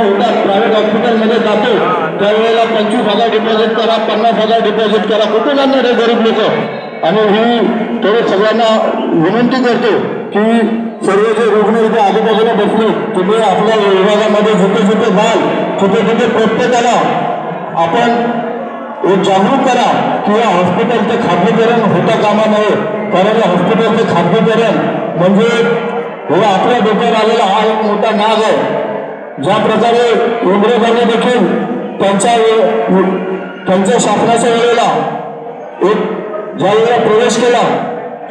Private हॉस्पिटलमध्ये जातो. त्यावेळेला पंचवीस हजार डिपॉझिट करा पन्नास हजार डिपॉझिट करा कुठून आणणार आहे गरीब लोक? आणि ही थोडं सगळ्यांना विनंती करतो की सर्व जे रुग्ण इथे आजूबाजूला बसले तुम्ही आपल्या विभागामध्ये जिथे जिथे जाल तिथे तिथे प्रत्येकाला आपण जागरूक करा की या हॉस्पिटलचं खाजगीकरण होता कामा नये. कारण या हॉस्पिटलचं खाजगीकरण म्हणजे हे आपल्या डोक्यावर आलेला हा एक मोठा नाग आहे. ज्या प्रकारे इंग्रजांनी देखील त्यांच्या त्यांच्या शासनाच्या वेळेला एक ज्या वेळेला प्रवेश केला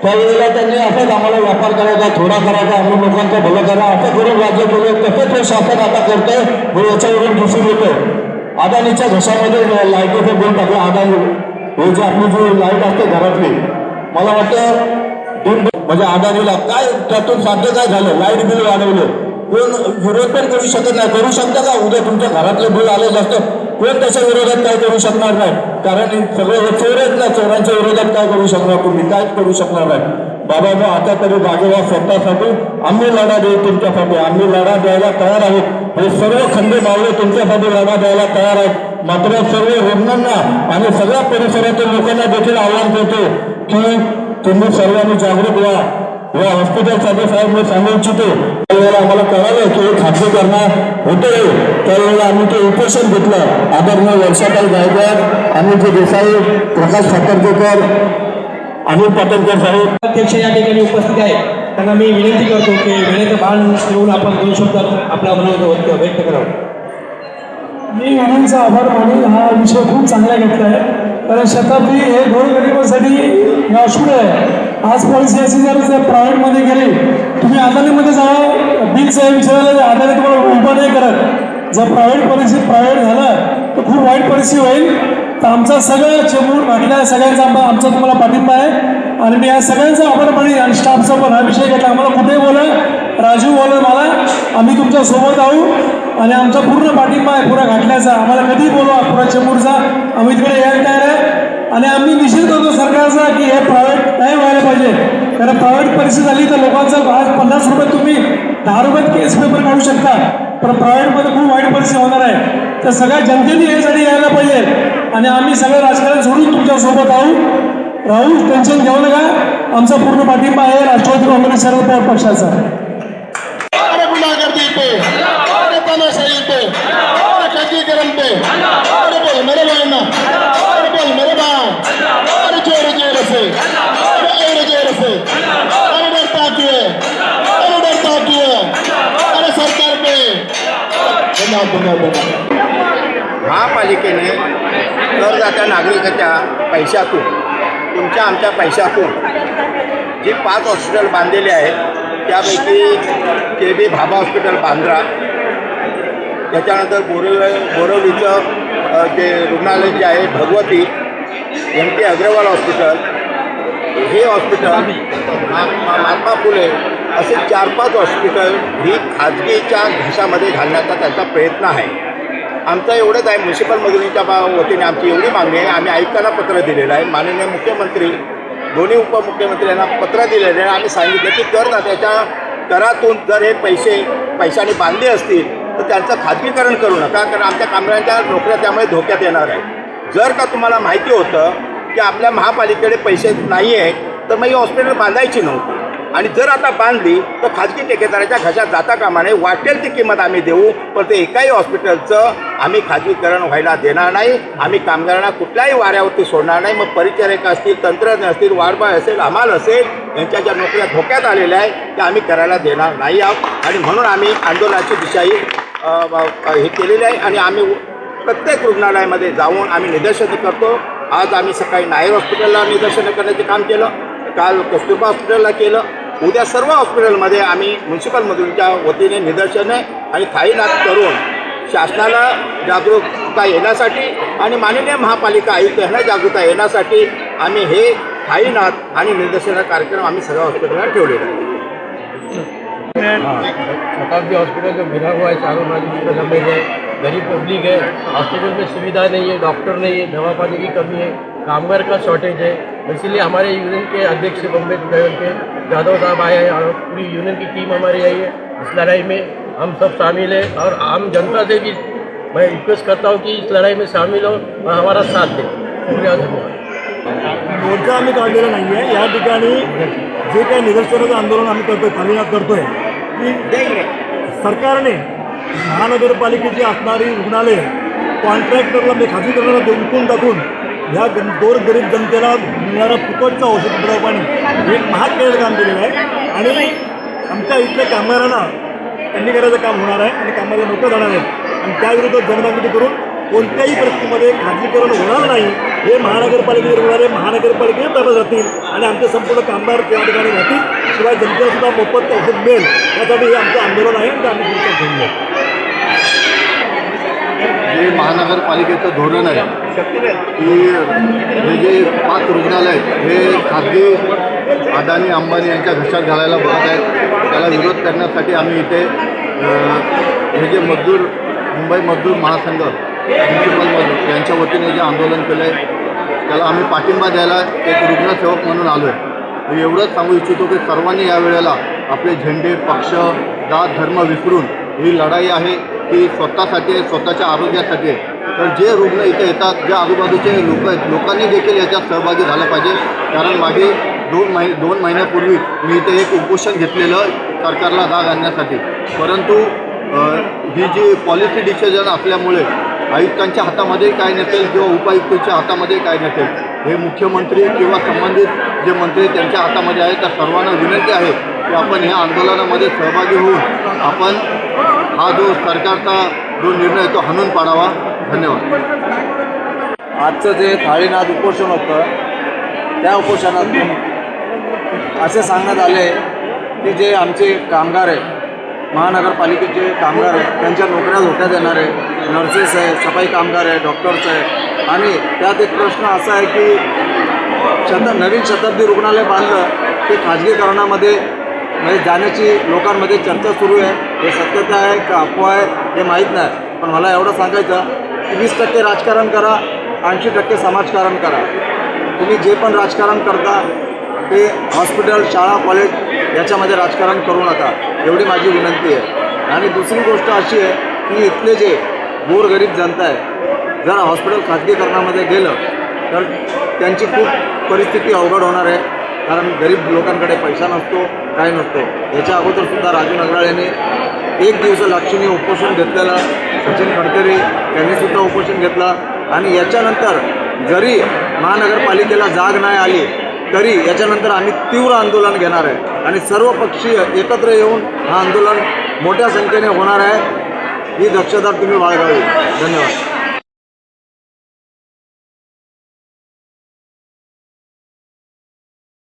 त्यावेळेला त्यांनी असंच आम्हाला व्यापार करायचा थोडा करायचा आम्ही लोकांचं भलं करा असं करून राज्य केलं तसंच हे शासन आता करतंय हे याच्यावरून दिसून येतं अदानीच्या घशामध्ये लाईटीचं बिल टाकलं अदानी. हे जे आपली जी लाइट असते घरातली मला वाटतं दोन म्हणजे अदानीला काय त्यातून साध्य काय झालं? लाइट बिल वाढवलं. कोण विरोध पण करू शकत नाही. करू शकता का? उद्या तुमच्या घरातले बिल आले जास्त कोण त्याच्या विरोधात काय करू शकणार नाही? कारण हे सगळे चोर आहेत ना चोरांच्या विरोधात काय करू शकणार तुम्ही? काय करू शकणार नाही. बाबा आता तरी जागेवा स्वतःसाठी. आम्ही लढा देऊ तुमच्यासाठी. आम्ही लढा द्यायला तयार आहोत. हे सर्व खंडे मावळे तुमच्यासाठी लढा द्यायला तयार आहेत. मात्र सर्व रुग्णांना आणि सगळ्या परिसरातील लोकांना देखील आव्हान देतो की तुम्ही सर्वांनी जागरूक व्हा. या हॉस्पिटलसाठी साहेब मी सांगू इच्छितो. त्यावेळेला आम्हाला कळालं की हे खाजगी करणार होते त्यावेळेला आम्ही ते उपोषण घेतलं. आदरणीय वर्षाताई गायकवाड आणि जे देसाई प्रकाश खातरकेकर अनिल पाटणकर साहेब. अध्यक्ष या ठिकाणी उपस्थित आहेत. त्यांना मी विनंती करतो की वेळेचं भान ठेवून आपण दोन शब्द आपला मनोगत व्यक्त- करावं. मी यांचा आभार मानून. हा विषय खूप चांगला घेतला आहे कारण शताब्दी हे गोरगरिबासाठी व्यासपीठ आहे. आज पॉलिसी अशी जर जर प्रायव्हेटमध्ये गेले तुम्ही अदानीमध्ये जावा. बिल साहेब विचारायला अदानी तुम्हाला उभा नाही करत. जर प्रायव्हेट पॉलिसी प्रायव्हेट झालं तर खूप वाईट परिस्थिती होईल. तर आमचा सगळं चेंबूर घातला सगळ्यांचा आमचा आमचा तुम्हाला पाठिंबा आहे. आणि मी या सगळ्यांचा आभार मानी आणि स्टाफचा पण हा विषय घेतला. आम्हाला कुठेही बोला राजू बोला मला. आम्ही तुमच्यासोबत आहो आणि आमचा पूर्ण पाठिंबा आहे पुरा घाटल्याचा आम्हाला कधी बोलवा पुरा चेंबूरचा. आम्ही तिकडे यायला तयार आहे. आणि आम्ही निश्चित करतो सरकारचा की हे प्रायव्हेट नाही व्हायला पाहिजे. कारण प्रायव्हेट परिस्थिती झाली तर लोकांचं आज पन्नास रुपये तुम्ही दहा रुपयात केस पेपर काढू शकता. पण प्रायव्हेटमध्ये खूप वाईट परिस्थिती होणार आहे. तर सगळ्या जनतेने यासाठी यायला पाहिजे. आणि आम्ही सगळं राजकारण सोडून तुमच्यासोबत आहोत राहू टेन्शन घेऊ नका. आमचा पूर्ण पाठिंबा आहे राष्ट्रवादी काँग्रेस सर्व पवार पक्षाचा. अरे महापालिकेने करदात्या नागरिकाच्या पैशातून तुमच्या आमच्या पैशातून जी पाच हॉस्पिटल बांधलेले आहेत त्यापैकी K B Bhabha hospital Bandra त्याच्यानंतर बोरव बोरवलीचं जे रुग्णालय जे आहे Bhagwati M P Agarwal hospital हे हॉस्पिटल महात्मा फुले असे चार पाच हॉस्पिटल ही खाजगीच्या घशामध्ये घालण्याचा त्यांचा प्रयत्न आहे. आमचं एवढंच आहे म्युन्सिपल मजुरीच्या बा वतीने आमची एवढी मागणी आहे. आम्ही आयुक्तांना पत्र दिलेलं आहे. माननीय मुख्यमंत्री दोन्ही उपमुख्यमंत्री यांना पत्र दिलेलं आहे. आम्ही सांगितलं की करदात्याच्या करातून जर हे पैसे पैशाने बांधले असतील तर त्यांचं खाजगीकरण करू नका. कारण आमच्या कामगारांच्या नोकऱ्या त्यामुळे धोक्यात येणार आहे. जर का तुम्हाला माहिती होतं की आपल्या महापालिकेकडे पैसे नाही आहेत तर मग ही हॉस्पिटल बांधायची नव्हती. आणि जर आता बांधली तर खाजगी ठेकेदाराच्या घशात जाता कामा नये वाटेल ती किंमत आम्ही देऊ पण ते एकाही हॉस्पिटलचं आम्ही खाजगीकरण व्हायला देणार नाही. आम्ही कामगारांना कुठल्याही वाऱ्यावरती सोडणार नाही. मग परिचारिका असतील तंत्रज्ञ असतील वारबाय असेल हमाल असेल यांच्या ज्या नोकऱ्या धोक्यात आलेल्या आहेत त्या आम्ही करायला देणार नाही आहोत. आणि म्हणून आम्ही आंदोलनाची दिशाही हे केलेली आहे. आणि आम्ही प्रत्येक रुग्णालयामध्ये जाऊन आम्ही निदर्शनं करतो. आज आम्ही सकाळी नायर हॉस्पिटलला निदर्शनं करण्याचे काम केलं. काल कस्तुरबा हॉस्पिटलला केलं. उद्या सर्व हॉस्पिटलमध्ये आम्ही म्युन्सिपलमधूनच्या वतीने निदर्शने आणि थाईनाथ करून शासनाला जागरूकता येण्यासाठी आणि माननीय महापालिका आयुक्त यांना जागरूकता येण्यासाठी आम्ही हे थाईनाथ आणि निर्देशना कार्यक्रम आम्ही सर्व हॉस्पिटलला ठेवलेला आहे शताब्दी हॉस्पिटल जो गिरा हुआ है चारों बाजू उसमें लंबे है गरीब पब्लिक है हॉस्पिटल में सुविधा नहीं है डॉक्टर नहीं है दवा पानी की कमी है कामगार का शॉर्टेज है इसीलिए हमारे यूनियन के अध्यक्ष बम्बे लेवल के यादव साहब आए हैं और पूरी यूनियन की टीम हमारी आई है। इस लड़ाई में हम सब शामिल हैं और आम जनता से भी मैं रिक्वेस्ट करता हूँ कि इस लड़ाई में शामिल हो और हमारा साथ दें। मोर्चा आम्ही काढलेला नाही आहे या जे काही निदर्शनाचं आंदोलन आम्ही करतोय थालीनाथ करतोय. की सरकारने महानगरपालिकेची असणारी रुग्णालय कॉन्ट्रॅक्टरला म्हणजे खाजगीकरणाला विकून टाकून ह्या गण गोर गरीब जनतेला मिळणारा फुकटचा औषध पुरवठा पाणी हे एक महाग केलेलं काम केलेलं आहे. आणि आमच्या इथल्या कामगारांना त्यांनी करायचं काम होणार आहे आणि कामाला मोठं जाणार आहेत. आणि त्याविरुद्ध जनजागृती करून कोणत्याही परिस्थितीमध्ये खाजगीकरण होणार नाही. हे महानगरपालिकेवर रुग्णालय महानगरपालिकेने ताब्यात जातील आणि आमचे संपूर्ण कामगार त्या ठिकाणी राहतील. शिवाय जनतेला सुद्धा मोफत औषध मिळेल. यासाठी हे आमचं आंदोलन आहे आणि ते आम्ही घेऊन हे महानगरपालिकेचं धोरण आहे. की हे जे पाच रुग्णालय हे खाजगी अदानी अंबानी यांच्या घशात घालायला बघत आहेत. त्याला विरोध करण्यासाठी आम्ही इथे हे जे मजदूर मुंबई मजदूर महासंघ म्युन्सिपल मजदूर यांच्या वतीने जे आंदोलन केलं आहे त्याला आम्ही पाठिंबा द्यायला एक रुग्णसेवक म्हणून आलो आहे मी एवढंच सांगू इच्छितो की सर्वांनी या वेळेला आपले झेंडे पक्ष जात धर्म विसरून ही लढाई आहे ती स्वतःसाठी आहे स्वतःच्या आरोग्यासाठी आहे. तर जे रुग्ण इथे येतात जे आजूबाजूचे लोक आहेत लोकांनी देखील याच्यात सहभागी झालं पाहिजे. कारण मागे दोन महि दोन महिन्यापूर्वी मी इथे एक उपोषण घेतलेलं सरकारला जाग आणण्यासाठी. परंतु ही जी पॉलिसी डिसिजन असल्यामुळे आयुक्तांच्या हातामध्ये काय नसेल किंवा उपायुक्तांच्या हातामध्ये काय नसेल हे मुख्यमंत्री किंवा संबंधित जे मंत्री त्यांच्या हातामध्ये आहे त्या सर्वांना विनंती आहे की आपण ह्या आंदोलनामध्ये सहभागी होऊन आपण हा जो सरकारचा जो निर्णय तो हाणून पाडावा. धन्यवाद. आजचं जे थाळीनाथ उपोषण होतं त्या उपोषणातून असे सांगण्यात आले की जे आमचे कामगार आहे महानगरपालिकेचे कामगार आहे त्यांच्या नोकऱ्या धोक्यात येणार आहे नर्सेस आहे सफाई कामगार आहे डॉक्टर्स आहे आणि त्यात एक प्रश्न असा आहे की शत नवीन शताब्दी रुग्णालय बांधलं ते खाजगीकरणामध्ये म्हणजे जाण्याची लोकांमध्ये चर्चा सुरू आहे. हे सत्यता आहे का अफवा आहे हे माहीत नाही. पण मला एवढं सांगायचं की वीस टक्के राजकारण करा ऐंशी टक्के समाजकारण करा. तुम्ही जे पण राजकारण करता ते हॉस्पिटल शाळा कॉलेज याच्यामध्ये राजकारण करू नका. एवढी माझी विनंती आहे. आणि दुसरी गोष्ट अशी आहे की इथले जे गोरगरीब जनता आहे जर हॉस्पिटल खाजगीकरणामध्ये गेलं तर त्यांची खूप परिस्थिती अवघड होणार आहे. कारण गरीब लोकांकडे पैसा नसतो काही नसतो. याच्या अगोदरसुद्धा राजू नगराळ यांनी एक दिवस लक्षणीय उपोषण घेतलेलं सचिन गडकरी यांनीसुद्धा उपोषण घेतलं. आणि याच्यानंतर जरी महानगरपालिकेला जाग नाही आली तरी याच्यानंतर आम्ही तीव्र आंदोलन घेणार आहे. आणि सर्व पक्षीय एकत्र येऊन हा आंदोलन मोठ्या संख्येने होणार आहे. ही दक्षता तुम्ही बाळगावी. धन्यवाद.